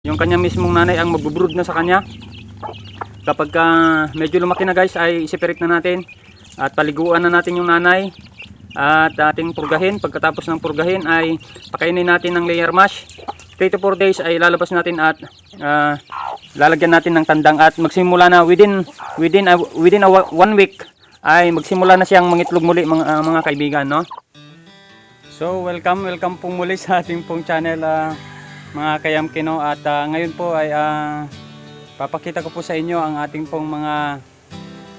Yung kanya mismong nanay ang magbubrood na sa kanya. Kapag ka medyo lumaki na guys ay separate na natin at paliguan na natin yung nanay at ating purgahin. Pagkatapos ng purgahin ay pakainin natin ng layer mash. 3 to 4 days ay lalabas natin at ah, lalagyan natin ng tandang at magsimula na within within a, within a one week ay magsimula na siyang mangitlog muli mga, ah, mga kaibigan no. So welcome welcome po muli sa ating pong channel ah, mga kayamkino at ah, ngayon po ay ah, papakita ko po sa inyo ang ating pong mga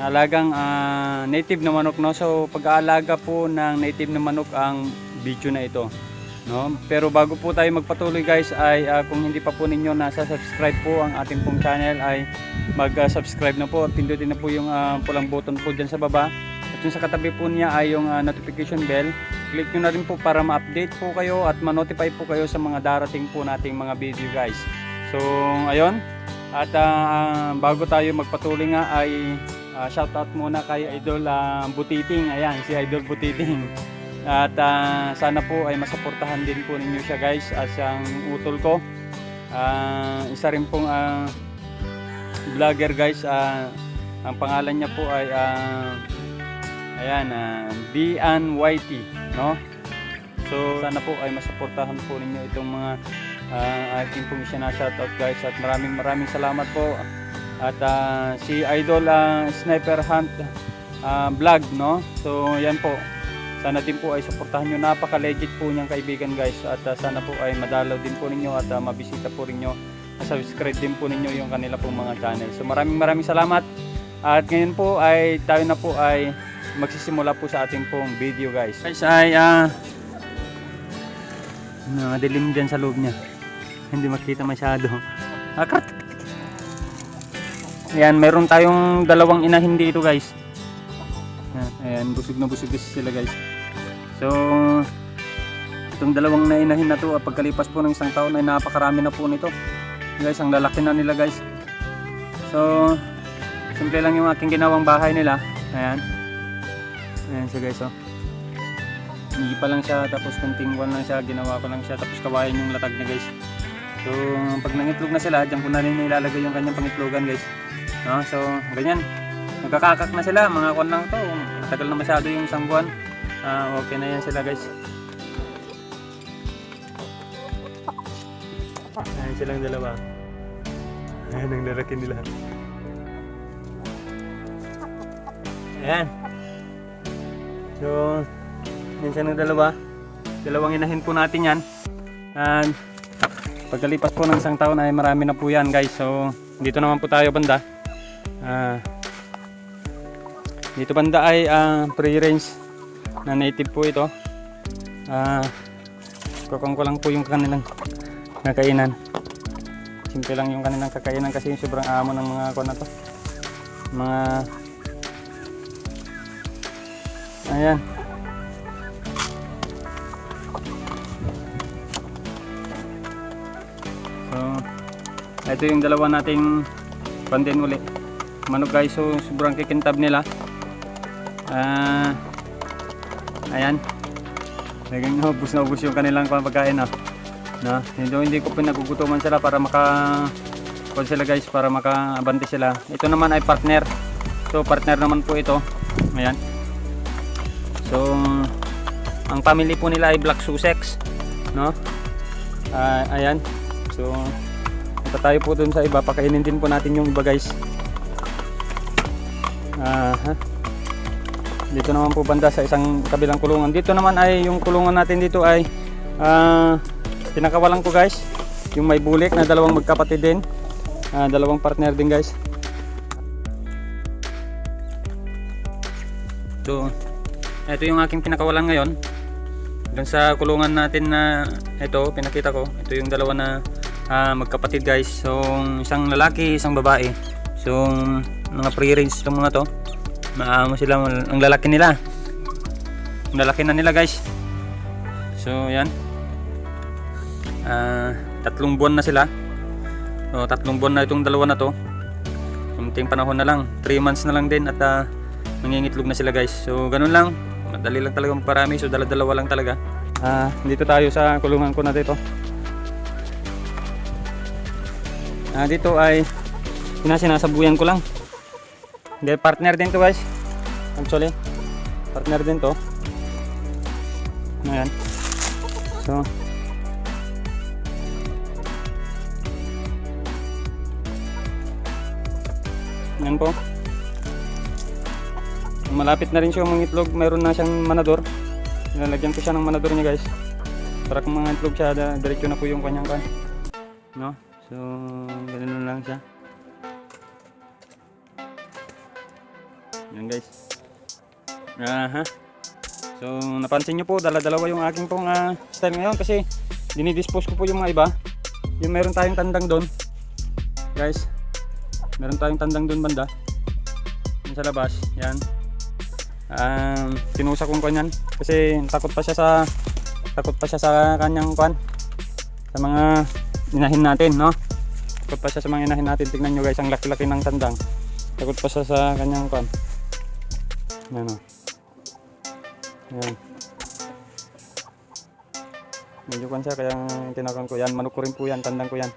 alagang ah, native na manok no. So pag-aalaga po ng native na manok ang video na ito. No? Pero bago po tayo magpatuloy guys ay ah, kung hindi pa po ninyo nasa subscribe po ang ating pong channel ay mag-subscribe na po pindutin na po yung ah, pulang button po dyan sa baba at yung sa katabi po niya ay yung ah, notification bell. Click nyo na rin po para ma-update po kayo at ma-notify po kayo sa mga darating po nating mga video guys. So ayun. At ah, bago tayo magpatuloy nga ay ah, shoutout muna kay Idol ah, Butiting. Ayan si Idol Butiting. At ah, sana po ay masuportahan din po ninyo siya guys as ang utol ko. Ah, isa rin pong ah, vlogger guys. ah, ang pangalan niya po ay ah, ayan, uh, Dian Whitey, no? So sana po ay masuportahan po ninyo itong mga ah, aking pong siya na shoutout guys. At maraming maraming salamat po. At ah, si Idol ah, Sniper Hunt ah, vlog, no? So yan po. Sana din po ay suportahan nyo. Napaka-legit po niyang kaibigan guys. At uh, sana po ay madalaw din po ninyo at uh, mabisita po rin nyo subscribe din po ninyo yung kanila pong mga channel. So maraming maraming salamat. At ngayon po ay tayo na po ay magsisimula po sa ating pong video guys guys ay uh, nakadilim dyan sa loob niya hindi makita masyado akrat ayan meron tayong dalawang inahin dito guys Ayan, ayan, busog na busog sila guys. So, itong dalawang nainahin na to, ah, pagkalipas po ng isang taon ay napakarami na po nito. Guys, ang lalaki na nila guys. So, simple lang yung aking ginawang bahay nila. Ayan. Ayan siya guys, oh. Hindi pa lang siya, tapos kunting wall lang siya, ginawa ko lang siya, tapos kawayan yung latag niya guys. So, pag nangitlog na sila, dyan ko na rin ilalagay yung kanyang pangitlogan guys. No? So, ganyan. Nagkakakak na sila, mga kon lang to. Matagal na masyado yung isang buwan. Ah, okay na yan sila guys. Ayan silang dalawa. Ayan ang lalaki nila. Ayan. So, yan silang dalawa. Dalawang inahin po natin yan. And, pagkalipas po ng isang taon ay marami na po yan guys. So, dito naman po tayo banda. Ah, dito banda ay ah, free range na native po ito. Ah, kokong ko lang po yung kanilang kakainan. Simple lang yung kanilang kakainan kasi yung sobrang amo ng mga kuwan na to. Mga Ayan. So, ito yung dalawa nating pandin uli. Manok guys so sobrang kikintab nila. Ah ayan. Naging ubus na ubus yung kanilang pagkain ah. Na hindi, hindi ko pinagugutuman sila para maka kuwan sila guys para makaabante sila. Ito naman ay partner. So partner naman po ito. Ayan so ang family po nila ay Black Sussex no Ah, ayan so punta tayo po dun sa iba pakainin din po natin yung iba guys Aha. Dito naman po banda sa isang kabilang kulungan. Dito naman ay yung kulungan natin dito ay ah pinakawalan ko guys. Yung may bulik na dalawang magkapatid din. Ah, dalawang partner din guys. So, ito yung aking pinakawalan ngayon. Doon sa kulungan natin na ito, pinakita ko. Ito yung dalawa na ah, magkapatid guys. So, isang lalaki, isang babae. So, mga pre-range itong mga to. Maamo sila, ang lalaki nila. Ang lalaki na nila guys. So, yan. Ah, tatlong buwan na sila. So, tatlong buwan na itong dalawa na to. Kunting panahon na lang. 3 months na lang din at ah, mangingitlog na sila guys. So, ganun lang. Madali lang talaga magparami. So, dala-dalawa lang talaga. Ah, dito tayo sa kulungan ko na dito. Ah, dito ay sinasinasabuyan ko lang. Hindi, partner din to guys. Actually, partner din to. Ayan. So, Yan po. Malapit na rin siya mga itlog. Mayroon na siyang manador. Nilalagyan ko siya ng manador niya guys. Para kung mga itlog siya, diretso na po yung kanyang kan. No? So, ganun lang siya. Yan guys. Aha. So, napansin nyo po, dala-dalawa yung aking pong ah, style ngayon kasi dinidispose ko po yung mga iba. Yung meron tayong tandang doon. Guys, meron tayong tandang doon banda. Sa labas, yan. Um, tinusa kong kanyan kasi takot pa siya sa takot pa siya sa kanyang kwan sa mga inahin natin, no? Takot pa siya sa mga inahin natin. Tingnan nyo guys, ang laki-laki ng tandang. Takot pa siya sa kanyang kwan. Yan o. Yan. Medyo kwan siya kaya tinakon ko yan. Manok ko rin po yan, tandang ko yan.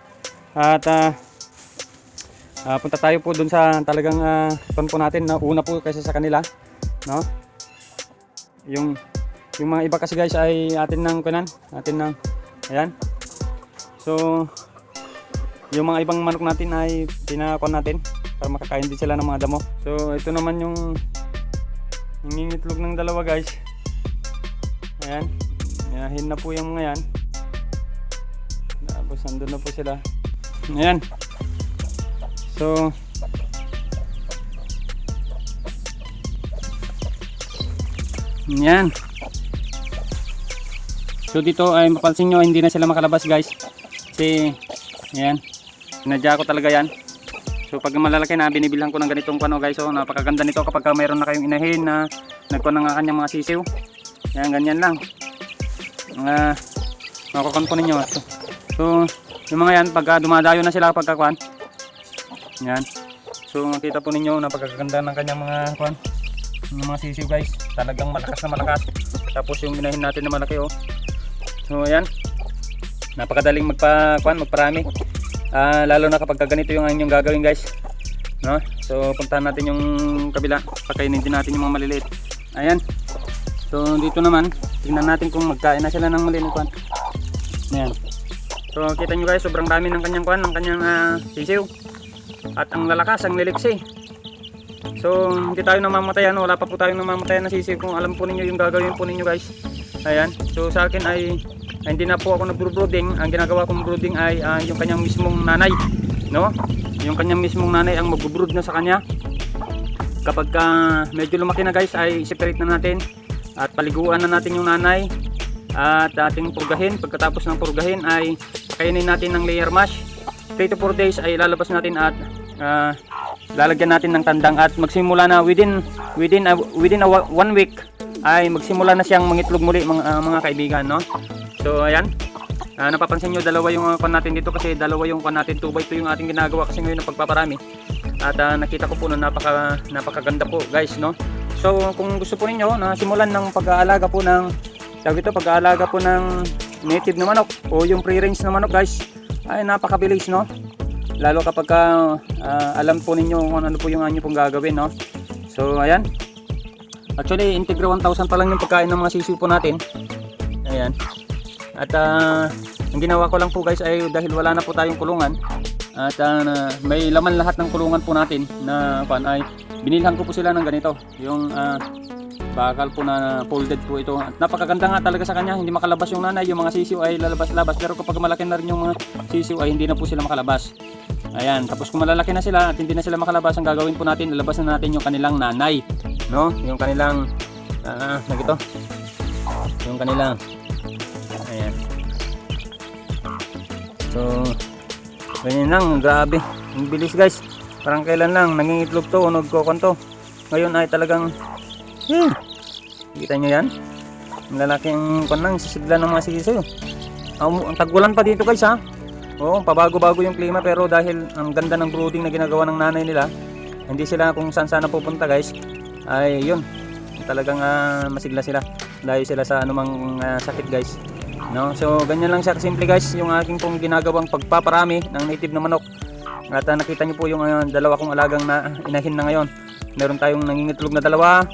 At ah, ah, punta tayo po dun sa talagang uh, po natin na una po kasi sa kanila. No? Yung yung mga iba kasi guys ay atin ng kunan, atin ng ayan. So yung mga ibang manok natin ay pinakon natin para makakain din sila ng mga damo. So ito naman yung nangingitlog ng dalawa guys. Ayan. Yahin na po yung mga yan. Tapos nandun na po sila. Ayan. So Yan. So dito ay mapansin nyo hindi na sila makalabas guys. Kasi yan. Sinadya ko talaga yan. So pag malalaki na binibilhan ko ng ganitong pano guys. So napakaganda nito kapag ka mayroon na kayong inahin na nagkuha ng kanyang mga sisiw. Yan ganyan lang. Mga makukon po ninyo. So, so yung mga yan pagka dumadayo na sila pagkakuan. Yan. So makita po ninyo napakaganda ng kanyang mga kuan yung mga sisiw guys. Talagang malakas na malakas. Tapos yung minahin natin na malaki oh. So ayan. Napakadaling magpa kuan magparami. Ah, lalo na kapag ganito yung inyong gagawin guys. No? So puntahan natin yung kabila. Pakainin din natin yung mga maliliit. Ayan. So dito naman tingnan natin kung magkain na sila ng maliliit kuan ayan. So kita nyo guys sobrang dami ng kanyang kuan ng kanyang ah, sisiw. At ang lalakas ang liliksi So, hindi tayo namamatayan. Wala pa po tayong namamatayan na sisig kung alam po ninyo yung gagawin po ninyo guys. Ayan. So, sa akin ay, hindi na po ako nagbo-brooding. Ang ginagawa kong brooding ay ah, yung kanyang mismong nanay. No? Yung kanyang mismong nanay ang magbo-brood na sa kanya. Kapag ah, medyo lumaki na guys ay separate na natin. At paliguan na natin yung nanay. At ating purgahin. Pagkatapos ng purgahin ay kainin natin ng layer mash. 3 to 4 days ay lalabas natin at ah, lalagyan natin ng tandang at magsimula na within within a, within a one week ay magsimula na siyang mangitlog muli mga, ah, mga kaibigan no? So ayan. Ah, napapansin nyo dalawa yung uh, natin dito kasi dalawa yung kan natin 2 by 2 yung ating ginagawa kasi ngayon ng pagpaparami. At ah, nakita ko po na napaka napakaganda po guys no? So kung gusto po ninyo na simulan ng pag-aalaga po ng tawag ito pag-aalaga po ng native na manok o yung free range na manok guys ay napakabilis no lalo kapag ka, ah, alam po ninyo kung ano po yung anyo pong gagawin no? So ayan. Actually integra 1000 pa lang yung pagkain ng mga sisiw po natin. Ayan. At ah, ang ginawa ko lang po guys ay dahil wala na po tayong kulungan at na- may laman lahat ng kulungan po natin na pan ay binilhan ko po sila ng ganito. Yung ah, bakal po na folded po ito. At napakaganda nga talaga sa kanya. Hindi makalabas yung nanay. Yung mga sisiw ay lalabas-labas. Pero kapag malaki na rin yung mga sisiw ay hindi na po sila makalabas. Ayan tapos kung malalaki na sila at hindi na sila makalabas ang gagawin po natin lalabas na natin yung kanilang nanay. No? Yung kanilang ah uh, ito yung kanilang ayan. So ganyan lang. Grabe. Ang bilis guys. Parang kailan lang nangingitlog to o nagkokon to ngayon ay talagang hmm, kita nyo yan ang lalaking kon lang sisigla ng mga sisiyo ang, ang tagulan pa dito guys ha Oo, pabago-bago yung klima pero dahil ang ganda ng brooding na ginagawa ng nanay nila, hindi sila kung saan sana pupunta guys, ay yun, talagang ah, masigla sila dahil sila sa anumang ah, sakit guys. No? So ganyan lang siya kasimple guys, yung aking pong ginagawang pagpaparami ng native na manok. At ah, nakita niyo po yung ah, dalawa kong alagang na inahin na ngayon. Meron tayong nangingitlog na dalawa.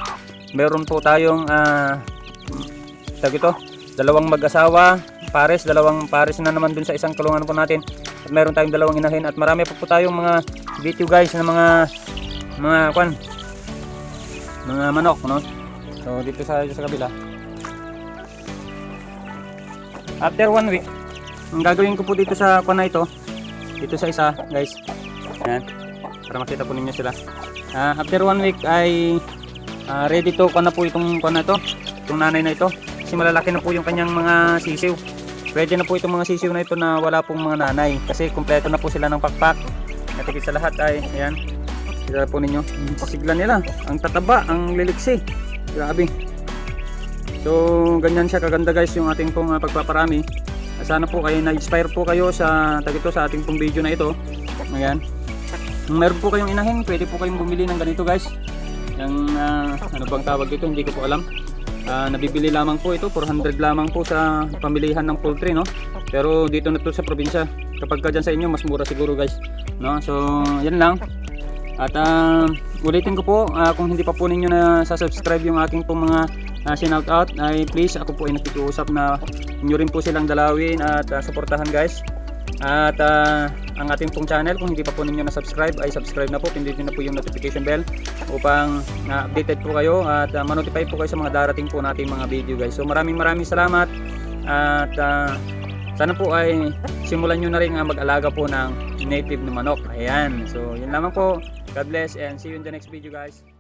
Meron po tayong ah tawag ito, dalawang mag-asawa, pares, dalawang pares na naman dun sa isang kulungan po natin. At meron tayong dalawang inahin at marami pa po tayong mga video guys na mga mga kwan mga manok no. So dito sa sa kabila. After one week, ang gagawin ko po dito sa kwan na ito, dito sa isa, guys. Ayan. Para makita po ninyo sila. Ah, after one week ay ah, ready to kwan na po itong kwan na ito, itong nanay na ito. Kasi malalaki na po yung kanyang mga sisiw. Ready na po itong mga sisiw na ito na wala pong mga nanay. Kasi kumpleto na po sila ng pakpak. Natigit sa lahat ay, ayan. Kita po ninyo, ang sisigla nila. Ang tataba, ang liliksi. Grabe. So, ganyan siya kaganda guys yung ating pong ah, pagpaparami. Sana po kayo na-inspire po kayo sa tagito sa ating pong video na ito. Ayan. Kung meron po kayong inahin, pwede po kayong bumili ng ganito guys. Yung ah, ano bang tawag dito, hindi ko po alam. Ah, nabibili lamang po ito, 400 lamang po sa pamilihan ng poultry, no? Pero dito na to sa probinsya. Kapag ka dyan sa inyo, mas mura siguro guys. No? So, yan lang. At ah, ulitin ko po, ah, kung hindi pa po ninyo na subscribe yung aking pong mga uh, sinout out, ay please ako po ay nakikiusap na inyo rin po silang dalawin at ah, suportahan guys. At ah, ang ating pong channel, kung hindi pa po ninyo na-subscribe, ay subscribe na po, pindutin na po yung notification bell upang na updated po kayo at uh, manotify po kayo sa mga darating po nating mga video guys. So maraming maraming salamat at ah, sana po ay simulan nyo na rin mag-alaga po ng native na manok. Ayan. So yun lamang po. God bless and see you in the next video guys.